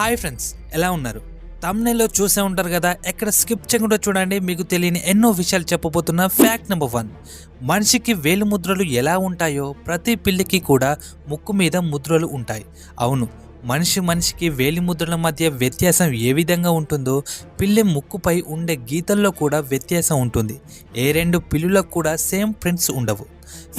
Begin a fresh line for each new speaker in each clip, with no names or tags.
Hi friends ఎలా ఉన్నారు? తమ్నేలో చూసే ఉంటారు కదా ఎక్కడ స్కిప్ చేయకుండా చూడండి మీకు తెలియని ఎన్నో విషయాలు చెప్పబోతున్న ఫ్యాక్ట్ నెంబర్ వన్ మనిషికి వేలు ముద్రలు ఎలా ఉంటాయో ప్రతి పిల్లికి కూడా ముక్కు మీద ముద్రలు ఉంటాయి. అవును మనిషి మనిషికి వేలి ముద్రల మధ్య వ్యత్యాసం ఏ విధంగా ఉంటుందో పిల్లి ముక్కుపై ఉండే గీతల్లో కూడా వ్యత్యాసం ఉంటుంది. ఏ రెండు పిల్లులకు కూడా సేమ్ ప్రింట్స్ ఉండవు.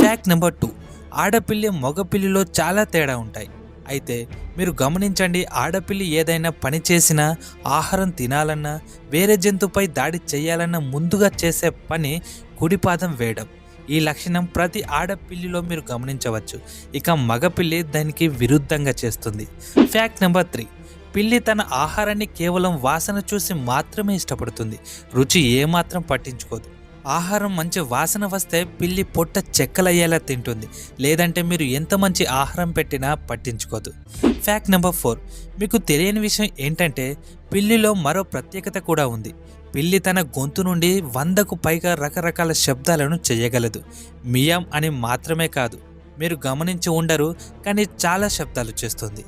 ఫ్యాక్ట్ నెంబర్ టూ ఆడపిల్లి మగ పిల్లిలో చాలా తేడా ఉంటాయి. అయితే మీరు గమనించండి ఆడపిల్లి ఏదైనా పని చేసినా ఆహారం తినాలన్నా వేరే జంతువుపై దాడి చేయాలన్నా ముందుగా చేసే పని కుడిపాదం వేయడం. ఈ లక్షణం ప్రతి ఆడపిల్లిలో మీరు గమనించవచ్చు. ఇక మగపిల్లి దానికి విరుద్ధంగా చేస్తుంది. ఫ్యాక్ట్ నెంబర్ త్రీ పిల్లి తన ఆహారాన్ని కేవలం వాసన చూసి మాత్రమే ఇష్టపడుతుంది. రుచి ఏమాత్రం పట్టించుకోదు. ఆహారం మంచి వాసన వస్తే పిల్లి పొట్ట చెక్కలయ్యేలా తింటుంది. లేదంటే మీరు ఎంత మంచి ఆహారం పెట్టినా పట్టించుకోదు. ఫ్యాక్ట్ నెంబర్ ఫోర్ మీకు తెలియని విషయం ఏంటంటే పిల్లిలో మరో ప్రత్యేకత కూడా ఉంది. పిల్లి తన గొంతు నుండి వందకు పైగా రకరకాల శబ్దాలను చేయగలదు. మియాం అని మాత్రమే కాదు. మీరు గమనించి ఉండరు కానీ చాలా శబ్దాలు చేస్తుంది.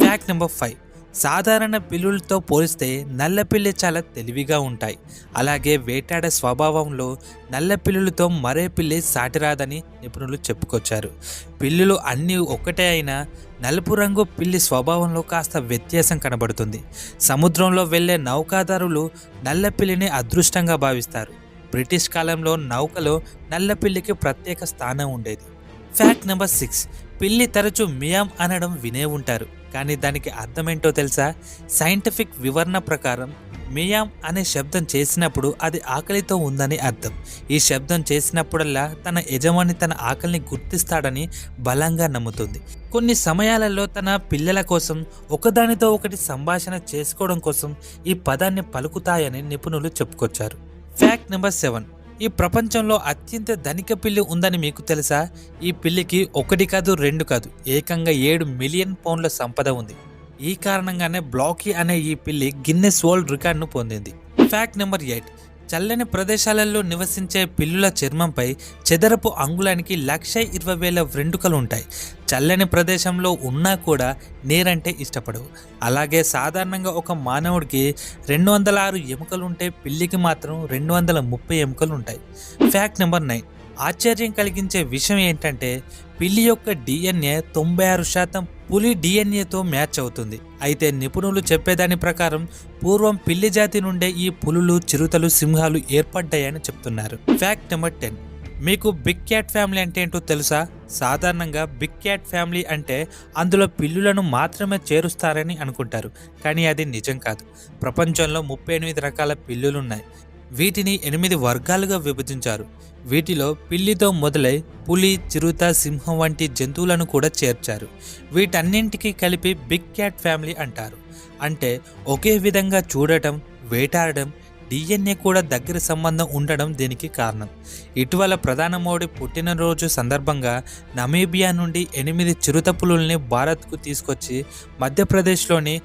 ఫ్యాక్ట్ నెంబర్ ఫైవ్ సాధారణ పిల్లులతో పోలిస్తే నల్లపిల్లి చాలా తెలివిగా ఉంటాయి. అలాగే వేటాడే స్వభావంలో నల్ల పిల్లులతో మరే పిల్లి సాటిరాదని నిపుణులు చెప్పుకొచ్చారు. పిల్లులు అన్నీ ఒక్కటే అయినా నలుపు రంగు పిల్లి స్వభావంలో కాస్త వ్యత్యాసం కనబడుతుంది. సముద్రంలో వెళ్ళే నౌకాదారులు నల్లపిల్లిని అదృష్టంగా భావిస్తారు. బ్రిటిష్ కాలంలో నౌకలో నల్లపిల్లికి ప్రత్యేక స్థానం ఉండేది. ఫ్యాక్ట్ నెంబర్ సిక్స్ పిల్లి తరచూ మియాం అనడం వినే ఉంటారు. కానీ దానికి అర్థమేంటో తెలుసా? సైంటిఫిక్ వివరణ ప్రకారం మియాం అనే శబ్దం చేసినప్పుడు అది ఆకలితో ఉందని అర్థం. ఈ శబ్దం చేసినప్పుడల్లా తన యజమాని తన ఆకలిని గుర్తిస్తాడని బలంగా నమ్ముతుంది. కొన్ని సమయాలలో తన పిల్లల కోసం ఒకదానితో ఒకటి సంభాషణ చేసుకోవడం కోసం ఈ పదాన్ని పలుకుతాయని నిపుణులు చెప్పుకొచ్చారు. ఫ్యాక్ట్ నెంబర్ సెవెన్ ఈ ప్రపంచంలో అత్యంత ధనిక పిల్లి ఉందని మీకు తెలుసా? ఈ పిల్లికి ఒకటి కాదు రెండు కాదు ఏకంగా ఏడు మిలియన్ పౌండ్ల సంపద ఉంది. ఈ కారణంగానే బ్లాకీ అనే ఈ పిల్లి గిన్నెస్ వరల్డ్ రికార్డును పొందింది. Fact number eight. చల్లని ప్రదేశాలలో నివసించే పిల్లుల చర్మంపై చెదరపు అంగుళానికి లక్ష ఇరవై వేల వెంట్రుకలు ఉంటాయి. చల్లని ప్రదేశంలో ఉన్నా కూడా నీరంటే ఇష్టపడవు. అలాగే సాధారణంగా ఒక మానవుడికి రెండు వందల ఆరు ఎముకలు ఉంటే పిల్లికి మాత్రం రెండు వందల ముప్పై ఎముకలు ఉంటాయి ఫ్యాక్ట్ నెంబర్ నైన్ ఆశ్చర్యం కలిగించే విషయం ఏంటంటే పిల్లి యొక్క డిఎన్ఏ తొంభై ఆరు శాతం పులి డిఎన్ఏతో మ్యాచ్ అవుతుంది. అయితే నిపుణులు చెప్పేదాని ప్రకారం పూర్వం పిల్లి జాతి నుండే ఈ పులులు చిరుతలు సింహాలు ఏర్పడ్డాయని చెప్తున్నారు. ఫ్యాక్ట్ నెంబర్ టెన్ మీకు బిగ్ క్యాట్ ఫ్యామిలీ అంటే ఏంటో తెలుసా? సాధారణంగా బిగ్ క్యాట్ ఫ్యామిలీ అంటే అందులో పిల్లులను మాత్రమే చేరుస్తారని అనుకుంటారు. కానీ అది నిజం కాదు. ప్రపంచంలో ముప్పై ఎనిమిది రకాల పిల్లులున్నాయి. వీటిని ఎనిమిది వర్గాలుగా విభజించారు. వీటిలో పిల్లితో మొదలై పులి చిరుత సింహం వంటి జంతువులను కూడా చేర్చారు. వీటన్నింటికి కలిపి బిగ్ క్యాట్ ఫ్యామిలీ అంటారు. అంటే ఒకే విధంగా చూడటం వేటాడడం డిఎన్ఏ కూడా దగ్గర సంబంధం ఉండడం దీనికి కారణం. ఇటీవల ప్రధాన మోడీ పుట్టినరోజు సందర్భంగా నమీబియా నుండి ఎనిమిది చిరుత పులుల్ని భారత్కు తీసుకొచ్చి మధ్యప్రదేశ్లోని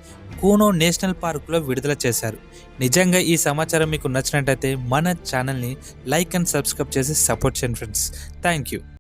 కూనో నేషనల్ పార్కులో విడుదల చేశారు. నిజంగా ఈ సమాచారం మీకు నచ్చినట్టయితే మన ఛానల్ని లైక్ అండ్ సబ్స్క్రైబ్ చేసి సపోర్ట్ చేయండి ఫ్రెండ్స్. Thank you